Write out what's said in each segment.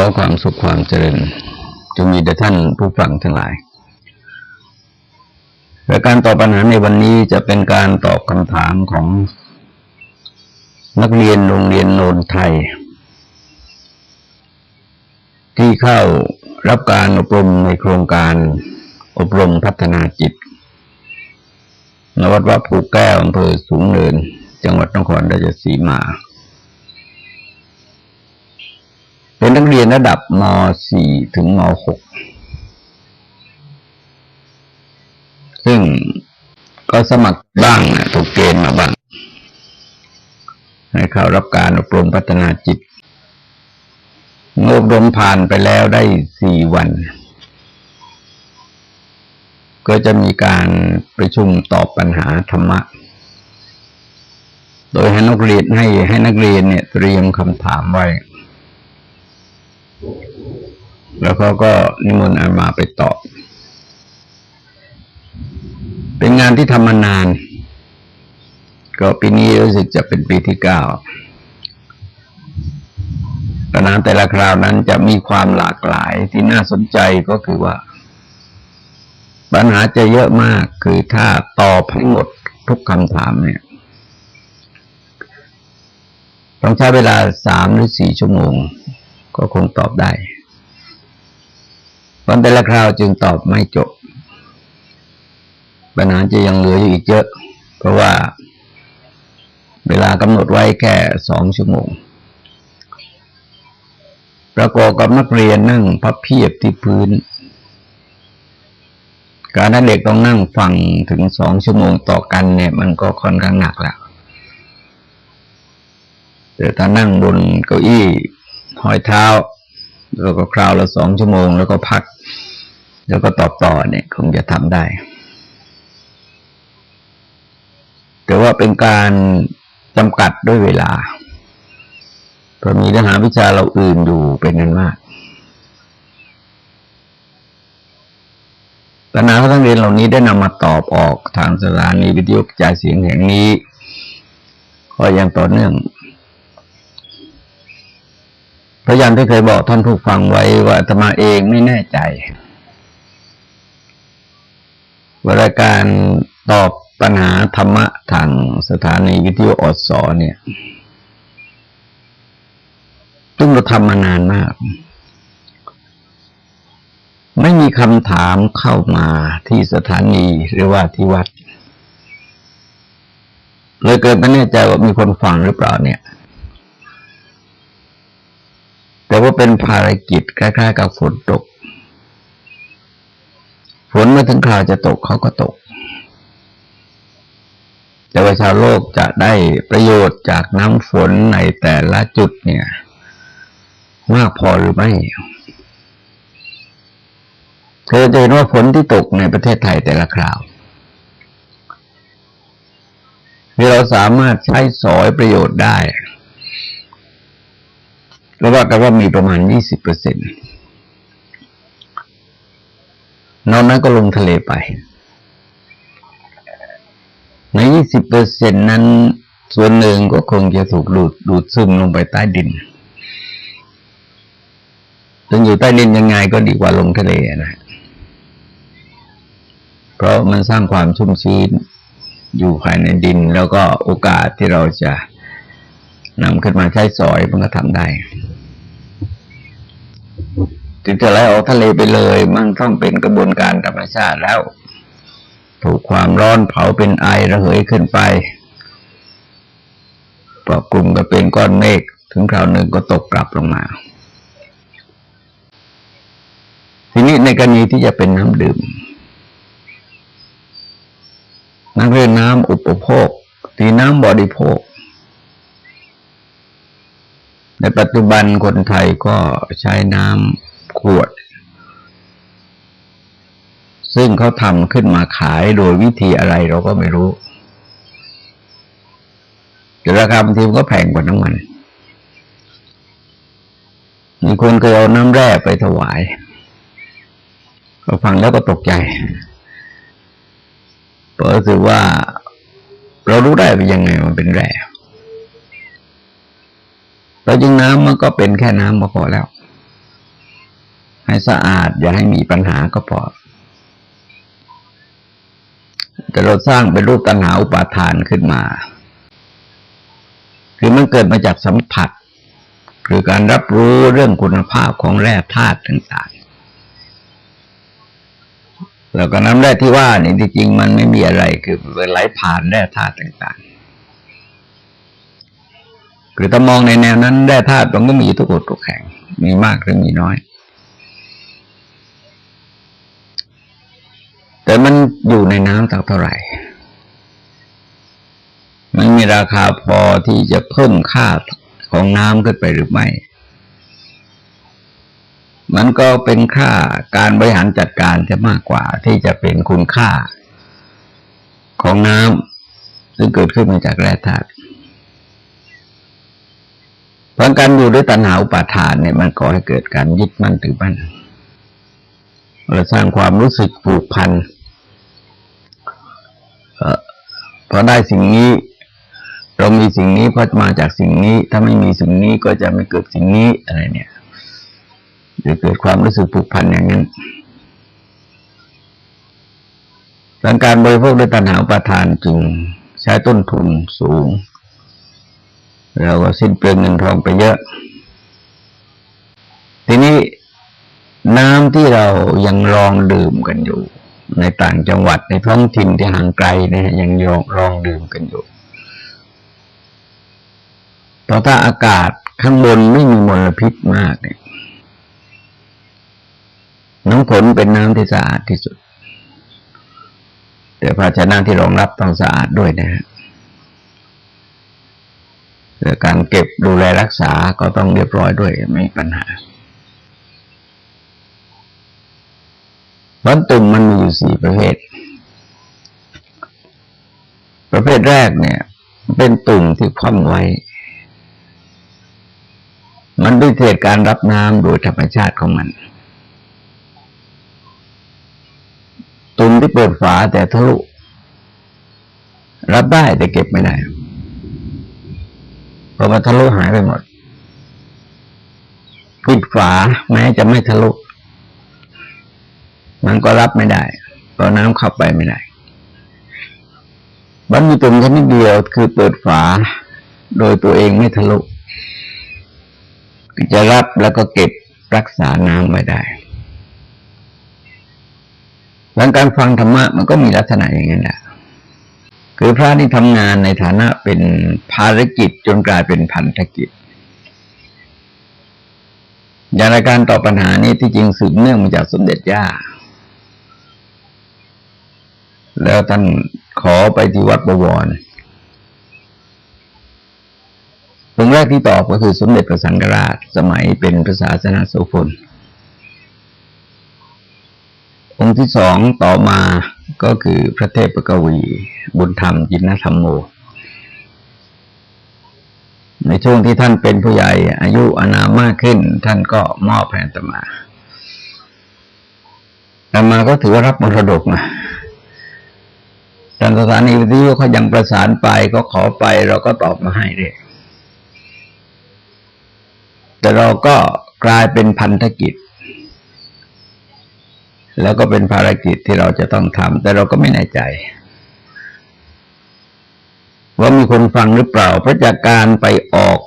อความสุขความเจริญจงมีแด่ท่านผู้ฟังทั้งหลายและการตอบปัญหาในวันนี้จะเป็นการตอบคำถามของนักเรียนโรงเรียนโนนไทย ที่เข้ารับการอบรมในโครงการอบรมพัฒนาจิตนวัดวัดภูแก้วอำเภอสูงเนิน จังหวัดนครราชสีมา เป็นนักเรียนระดับม .4 ถึงม .6 ซึ่งก็สมัครบ้างถูกเกณฑ์มาบ้างให้เข้ารับการอบรมพัฒนาจิตงอบรมผ่านไปแล้วได้สี่วัน ก็จะมีการประชุมตอบปัญหาธรรมะ โดยให้นักเรียนให้ให้นักเรียนเนี่ยเตรียมคำถามไว้ แล้วเขาก็นิมนต์อามาไปตอบ เป็นงานที่ทำมานาน ก็ปีนี้รู้สึกจะเป็นปีที่เก้าปัญหาแต่ละคราวนั้นจะมีความหลากหลายที่น่าสนใจก็คือว่า ปัญหาจะเยอะมากคือถ้าตอบให้หมดทุกคำถามเนี่ยต้องใช้เวลาสามหรือสี่ชั่วโมง ก็คงตอบได้ วันแต่ละคราวจึงตอบไม่จบ ปัญหาจะยังเหลืออยู่อีกเยอะ เพราะว่าเวลากำหนดไว้แค่สองชั่วโมง ประกอบกับนักเรียนนั่งพับเพียบที่พื้น การนั้นเด็กต้องนั่งฟังถึงสองชั่วโมงต่อกันเนี่ย มันก็ค่อนข้างหนักแล้วแต่ถ้านั่งบนเก้าอี้หอยเท้า แล้วก็คราวละสองชั่วโมง แล้วก็พัก แล้วก็ตอบต่อเนี่ย คงจะทำได้ แต่ว่าเป็นการจำกัดด้วยเวลาเพราะมีเนื้อหาวิชาเราอื่นอยู่เป็นนั้นมากปัญหาของเรียนเหล่านี้ได้นำมาตอบออกทางสถานีวิทยุกระจายเสียงแห่งนี้ ก็ยังต่อเนื่อง พระยันที่เคยบอกท่านผู้ฟังไว้ว่าธรรมาเองไม่แน่ใจวาราการตอบปัญหาธรรมะทางสถานีวิทยุอสอเนี่ยซึ่งเราทำมานานมาก ไม่มีคำถามเข้ามาที่สถานีหรือว่าที่วัด เลยเกิดไม่แน่ใจว่ามีคนฟังหรือเปล่าเนี่ย แต่ว่าเป็นภารกิจคล้ายๆ กับฝนตก ฝนเมื่อถึงคราวจะตกเขาก็ตก แต่ว่าชาวโลกจะได้ประโยชน์จากน้ำฝนในแต่ละจุดเนี่ยมากพอหรือไม่เธอจะเห็นว่าฝนที่ตกในประเทศไทยแต่ละคราวที่เราสามารถใช้สอยประโยชน์ได้ เราว่ากันว่ามีประมาณยี่สิบเปอร์เซ็นต์นอกนั้นก็ลงทะเลไป ในยี่สิบเปอร์เซ็นนั้น ส่วนหนึ่งก็คงจะถูกดูดดูดซึมลงไปใต้ดินถึงอยู่ใต้ดินยังไงก็ดีกว่าลงทะเลนะ เพราะมันสร้างความชุ่มชื้นอยู่ภายในดิน แล้วก็โอกาสที่เราจะนำขึ้นมาใช้สอยมันก็ทำได้ ถึงจะไหลออกทะเลไปเลย มันต้องเป็นกระบวนการธรรมชาติแล้ว ถูกความร้อนเผาเป็นไอระเหยขึ้นไปปรกลุ่มก็เป็นก้อนเมฆถึงคราวหนึ่งก็ตกกลับลงมา ทีนี้ในกรณีที่จะเป็นน้ำดื่มน้ำเรื่องน้ำอุปโภคทีน้ำบริโภค ในปัจจุบันคนไทยก็ใช้น้ำ ขวด ซึ่งเขาทำขึ้นมาขายโดยวิธีอะไรเราก็ไม่รู้แต่ราคาบางทีมันก็แพงกว่าน้ำมันมีคนเคยเอาน้ำแร่ไปถวายก็ฟังแล้วก็ตกใจเพราะรู้สึกว่า เรารู้ได้เป็นยังไงมันเป็นแร่แล้วจึงน้ำมันก็เป็นแค่น้ำมาพอแล้ว สะอาด อย่าให้มีปัญหาก็พอ แต่เราสร้างเป็นรูปตัณหาอุปาทานขึ้นมา คือมันเกิดมาจากสัมผัสคือการรับรู้เรื่องคุณภาพของแร่ธาตุต่างๆ แล้วก็น้ำแร่ที่ว่านี่ที่จริงมันไม่มีอะไรคือไหลผ่านแร่ธาตุต่างๆ คือถ้ามองในแนวนั้นแร่ธาตุมันก็มีทุกข์ทุกแห่งมีมากหรือมีน้อย แต่มันอยู่ในน้ำตักเท่าไหร่ มันมีราคาพอที่จะเพิ่มค่าของน้ำขึ้นไปหรือไม่ มันก็เป็นค่าการบริหารจัดการจะมากกว่าที่จะเป็นคุณค่าของน้ำซึ่งเกิดขึ้นมาจากแร่ธาตุเพราะการอยู่ด้วยตัณหาอุปาทานเนี่ยมันก่อให้เกิดการยึดมั่นถือมั่นเราสร้างความรู้สึกผูกพัน เพราะได้สิ่งนี้ เรามีสิ่งนี้เพราะมาจากสิ่งนี้ ถ้าไม่มีสิ่งนี้ก็จะไม่เกิดสิ่งนี้อะไรเนี่ยจะเกิดความรู้สึกผูกพันอย่างนั้นดังการบริโภคด้วยตัณหาประทานจึงใช้ต้นทุนสูง เราก็สิ้นเปลืองเงินทองไปเยอะ ทีนี้น้ำที่เรายังลองดื่มกันอยู่ ในต่างจังหวัดในท้องถิ่นที่ห่างไกลนี่ยยังลองลองดื่มกันอยู่เพราะถ้าอากาศข้างบนไม่มีมลพิษมากเนี่ยน้ำฝนเป็นน้ำที่สะอาดที่สุด แต่ภาชนะที่รองรับต้องสะอาดด้วยนะฮะแต่การเก็บดูแลรักษาก็ต้องเรียบร้อยด้วยไม่มีปัญหา วันตุ่มมันมีอยู่สี่ประเภท ประเภทแรกเนี่ย เป็นตุ่มที่คว่ำไว้ มันด้วยเหตุการรับน้ำโดยธรรมชาติของมัน ตุ่มที่เปิดฝาแต่ทะลุรับได้แต่เก็บไม่ได้เพอมาทะลุหายไปหมดปิดฝาแม้จะไม่ทะลุ มันก็รับไม่ได้เพราะน้ำเข้าไปไม่ได้บันมีตุ่มชนิดเดียวคือเปิดฝา โดยตัวเองไม่ทะลุจะรับแล้วก็เก็บรักษาน้ำไว้ได้หลังการฟังธรรมะมันก็มีลักษณะอย่างนี้แหละคือพระที่ทำงานในฐานะเป็นภารกิจจนกลายเป็นพันธกิจอย่างรายการตอบปัญหานี้ที่จริงสืบเนื่องมาจากสมเด็จย่า แล้วท่านขอไปที่วัดบวรองค์แรกที่ตอบก็คือสมเด็จพระสังฆราช สมัยเป็นพระศาสนาโสพลองค์ที่สองต่อมาก็คือพระเทพกวี บุญธรรมจินธรรมโม ในช่วงที่ท่านเป็นผู้ใหญ่อายุอานามมากขึ้น ท่านก็มอบแผ่นตมาแต่มาก็ถือว่ารับมรดกมา ทางสถานีวิทยุเขายังประสานไปก็ขอไปเราก็ตอบมาให้เลยแต่เราก็กลายเป็นพันธกิจ แล้วก็เป็นภารกิจที่เราจะต้องทำแต่เราก็ไม่แน่ใจ ว่ามีคนฟังหรือเปล่าเพราะจากการไปออก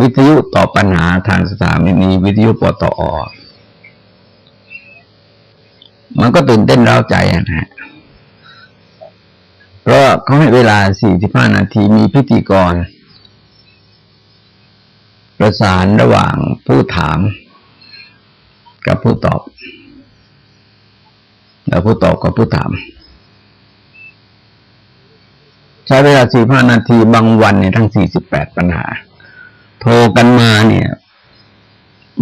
วิทยุตอบปัญหาทางสถานีวิทยุปตอ มันก็ตื่นเต้นเร้าใจนะฮะ เพราะเขาให้เวลา45นาทีมีพิธีกร ประสานระหว่างผู้ถาม กับผู้ตอบ แล้วผู้ตอบกับผู้ถาม ใช้เวลา45นาทีบางวันในทั้ง48ปัญหา โทรกันมาเนี่ย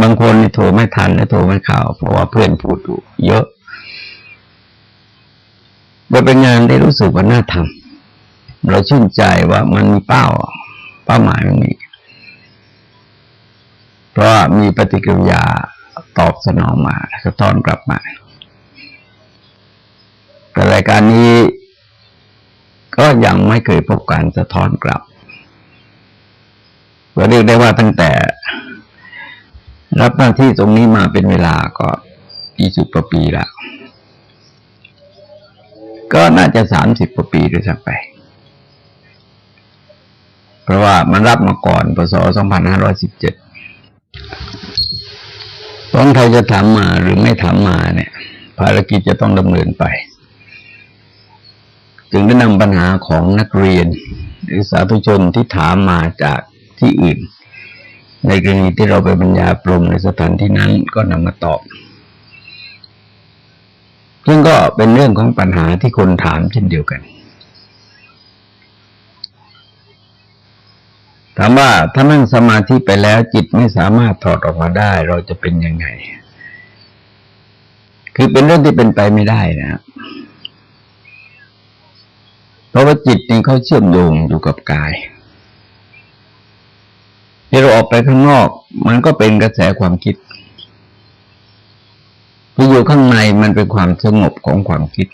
บางคนนี่โทรไม่ทันและโทรไม่เข้าเพราะว่าเพื่อนพูดอยู่เยอะ มันเป็นงานที่รู้สึกว่าน่าทำเราชื่นใจว่ามันมีเป้า เป้าหมายมันมีเพราะมีปฏิกิริยาตอบสนองมาสะท้อนกลับมาแต่รายการนี้ก็ยังไม่เคยพบการสะท้อนกลับก็เรียกได้ว่าตั้งแต่รับหน้าที่ตรงนี้มาเป็นเวลาก็ยี่สิบกว่าปีแล้ว ก็น่าจะสามสิบกว่าปีด้วยซ้ำไป เพราะว่ามันรับมาก่อนพศสองพันห้าร้อยสิบเจ็ดตอนใครจะถามมาหรือไม่ถามมาเนี่ย ภารกิจจะต้องดำเนินไป จึงได้นำปัญหาของนักเรียน หรือสาธุชนที่ถามมาจากที่อื่น ในกรณีที่เราไปบรรยายปรมในสถานที่นั้นก็นำมาตอบ ซึ่งก็เป็นเรื่องของปัญหาที่คนถามเช่นเดียวกัน ถามว่าถ้านั่งสมาธิไปแล้วจิตไม่สามารถถอดออกมาได้ เราจะเป็นยังไง คือเป็นเรื่องที่เป็นไปไม่ได้นะเพราะว่าจิตนี่เขาเชื่อมโยงอยู่กับกายที่เราออกไปข้างนอก มันก็เป็นกระแสความคิด อยู่ข้างในมันเป็นความสงบของความคิด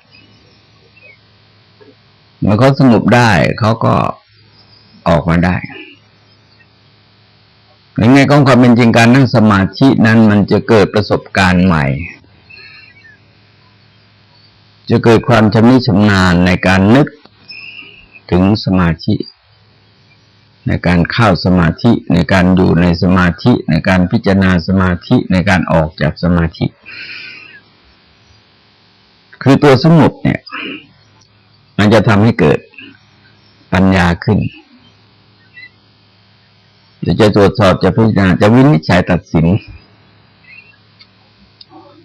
เมื่อเขาสงบได้เขาก็ออกมาได้ในแง่ของความเป็นจริงการนั่งสมาธินั้นมันจะเกิดประสบการณ์ใหม่ จะเกิดความชำนิชำนาญในการนึกถึงสมาธิ ในการเข้าสมาธิในการอยู่ในสมาธิ ในการพิจารณาสมาธิในการออกจากสมาธิ คือตัวสงบเนี่ย มันจะทำให้เกิดปัญญาขึ้นจะตรวจสอบจะพิจารณาจะวินิจฉัยตัดสิน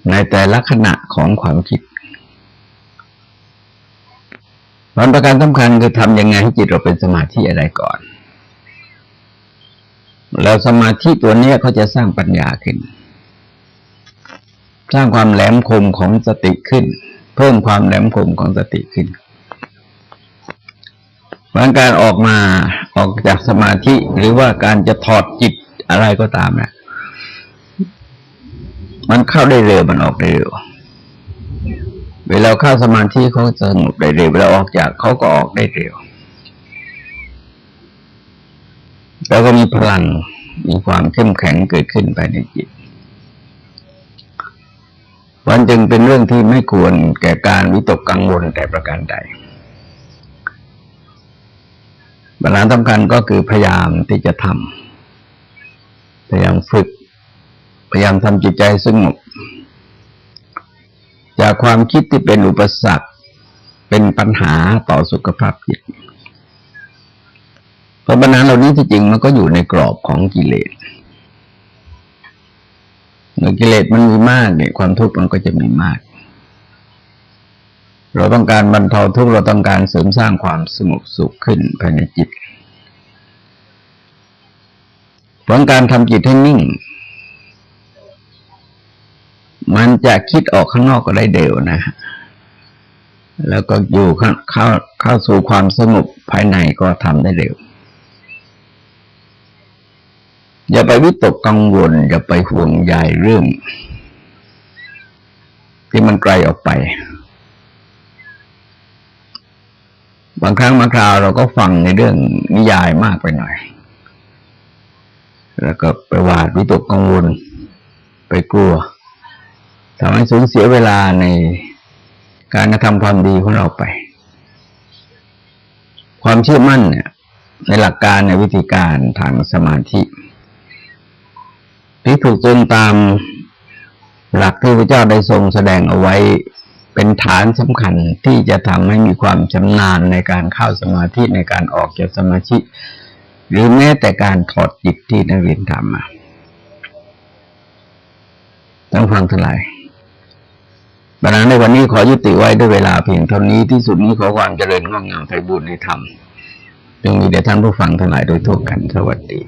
ในแต่ละขณะของความคิดวันประการสำคัญคือทำยังไงให้จิตเราเป็นสมาธิอะไรก่อน แล้วสมาธิตัวนี้เขาจะสร้างปัญญาขึ้น สร้างความแหลมคมของสติขึ้น เพิ่มความแหลมคมของสติขึ้นเพราะการออกมาออกจากสมาธิหรือว่าการจะถอดจิตอะไรก็ตามนะมันเข้าได้เร็วมันออกได้เร็ว เวลาเข้าสมาธิเขาจะสงบได้เร็วเวลาออกจากเขาก็ออกได้เร็ว แล้วก็มีพลังมีความเข้มแข็งเกิดขึ้นภายในจิต วันจึงเป็นเรื่องที่ไม่ควรแก่การวิตกกังวลแต่ประการใดปัญหาสำคัญก็คือพยายามที่จะทำพยายามฝึก พยายามทำจิตใจสงบจากความคิดที่เป็นอุปสรรคเป็นปัญหาต่อสุขภาพจิตเพราะปัญหาเหล่านี้ที่จริงมันก็อยู่ในกรอบของกิเลส เมื่อกิเลสมันมีมากเนี่ยความทุกข์มันก็จะมีมาก เราต้องการบรรเทาทุกข์เราต้องการเสริมสร้างความสงบสุขขึ้นภายในจิตผลการทำจิตให้นิ่ง มันจะคิดออกข้างนอกก็ได้เร็วนะ แล้วก็อยู่เข้าเข้าเข้าสู่ความสงบภายในก็ทำได้เร็ว อย่าไปวิตกกังวล อย่าไปห่วงใยเรื่อง ที่มันไกลออกไป บางครั้งบางคราวเราก็ฟังในเรื่องนิยายมากไปหน่อย แล้วก็ไปวาดวิตกกังวล ไปกลัวทำให้สูญเสียเวลาในการกระทำความดีของเราไป ความเชื่อมั่นเนี่ยในหลักการในวิธีการทางสมาธิ ที่ถูกจนตามหลักที่พระเจ้าได้ทรงแสดงเอาไว้เป็นฐานสำคัญที่จะทำให้มีความชำนาญในการเข้าสมาธิในการออกจากสมาธิหรือแม้แต่การถอดจิตที่นักเรียนทำมาต้องฟังทั้งหลายบัณในวันนี้ขอยุติไว้ด้วยเวลาเพียงเท่านี้ที่สุดนี้ขอความเจริญงอกงามไพบูรณ์ในธรรมจึงมีแด่ท่านผู้ฟังทั้งหลายโดยทั่วกันสวัสดี